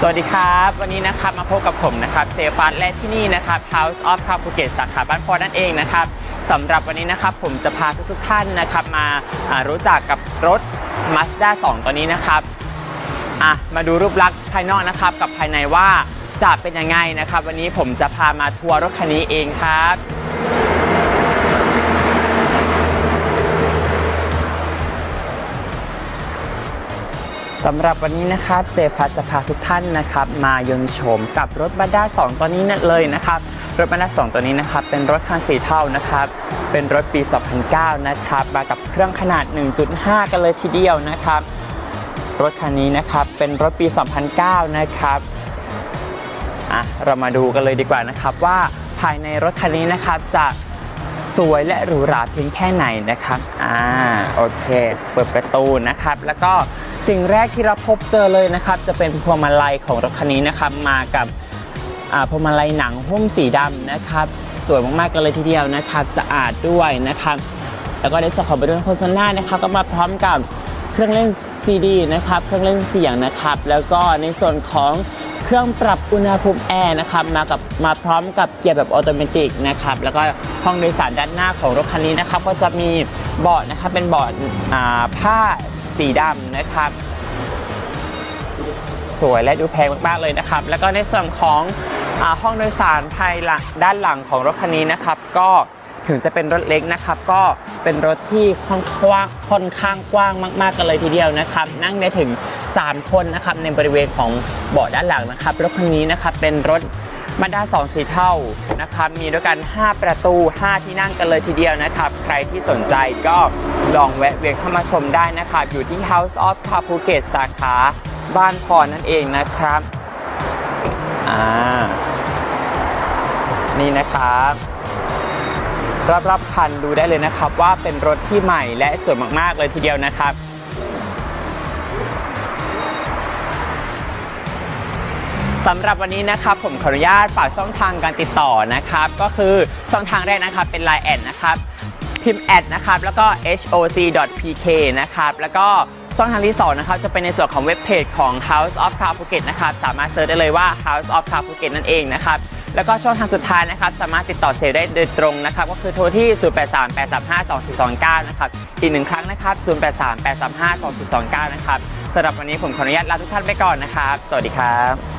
สวัสดีครับ วันนี้นะครับมาพบกับผมนะครับเซฟัสและที่นี่นะครับ House of c a p u k e t สาขาบ้านพอนั่นเองนะครับสำหรับวันนี้นะครับผมจะพาทุกๆท่านนะครับมาอ่ารู้จักกับรถ Mazda 2 ตัวนี้นะครับอะมาดูรูปลักษณ์ภายนอกนะครับกับภายในว่าจะเป็นยังไงนะครับ วันนี้ผมจะพามาทัวร์รถคันนี้เองครับ สำหรับวันนี้นะครับเซฟัสจะพาทุกท่านนะครับมายนต์โฉมกับรถบันด้า2ตัวนี้นั่นเลยนะครับรถบันด้า2ตัวนี้นะครับเป็นรถคันสีเทานะครับเป็นรถปี 2009 นะครับมากับเครื่องขนาด 1.5 กันเลยทีเดียวนะครับ รถคันนี้นะครับเป็นรถปี 2009 นะครับอะเรามาดูกันเลยดีกว่านะครับว่าภายในรถคันนี้นะครับจะสวยและหรูหราเพียงแค่ไหนนะครับอ่าโอเค เปิดประตูนะครับแล้วก็ สิ่งแรกที่เราพบเจอเลยนะครับ จะเป็นพวงมาลัยของรถคันนี้นะครับ มากับพวงมาลัยหนังหุ้มสีดำนะครับ สวยมากๆกันเลยทีเดียวนะครับ สะอาดด้วยนะครับ แล้วก็ในส่วนของบริเวณโคโซน่านะครับก็มาพร้อมกับเครื่องเล่นซีดีนะครับ เครื่องเล่นเสียงนะครับ แล้วก็ในส่วนของเครื่องปรับอุณหภูมิแอร์นะครับมากับมาพร้อมกับเกียร์แบบออโตเมติกนะครับแล้วก็ห้องโดยสารด้านหน้าของรถคันนี้นะครับ ก็จะมีเบาะนะครับเป็นเบาะผ้า สีดำนะครับ สวยและดูแพงมากๆเลยนะครับ แล้วก็ในส่วนของอห้องโดยสารภายหลังด้านหลังของรถคันนี้นะครับ ก็ถึงจะเป็นรถเล็กนะครับ ก็เป็นรถที่ค่อนข้างค่อนข้างกว้างมาก ๆ กันเลยทีเดียวนะครับ นั่งได้ถึง 3 คนนะครับในบริเวณของเบาะด้านหลังนะครับรถคันนี้นะครับเป็นรถ มาด้า2สีเท่านะครับมีด้วยกัน 5 ประตู 5 ที่นั่งกันเลยทีเดียวนะครับ ใครที่สนใจก็ลองแวะเวียนเข้ามาชมได้นะครับ อยู่ที่ House of Car Phuket สาขาบ้านพรนั่นเองนะครับอ่านี่นะครับรอบๆคันดูได้เลยนะครับว่าเป็นรถที่ใหม่และสวยมากๆเลยทีเดียวนะครับ สำหรับวันนี้นะครับผมขออนุญาตฝากช่องทางการติดต่อนะครับ ก็คือช่องทางแรกนะครับเป็น Line แอดนะครับพิมพ์แอดนะครับแล้วก็ hoc.pk นะครับแล้วก็ช่องทางที่2นะครับจะเป็นในส่วนของเว็บเพจของ House of Car Phuket นะครับสามารถเซิร์ชได้เลยว่า House of Car Phuket นั่นเองนะครับแล้วก็ช่องทางสุดท้ายนะครับสามารถติดต่อเซลได้โดยตรงนะครับก็คือโทรที่ 0838352429 นะครับอีกหนึ่งครั้งนะครับ 0838352429 นะครับสำหรับวันนี้ผมขออนุญาตลาทุกท่านไปก่อนนะครับ สวัสดีครับ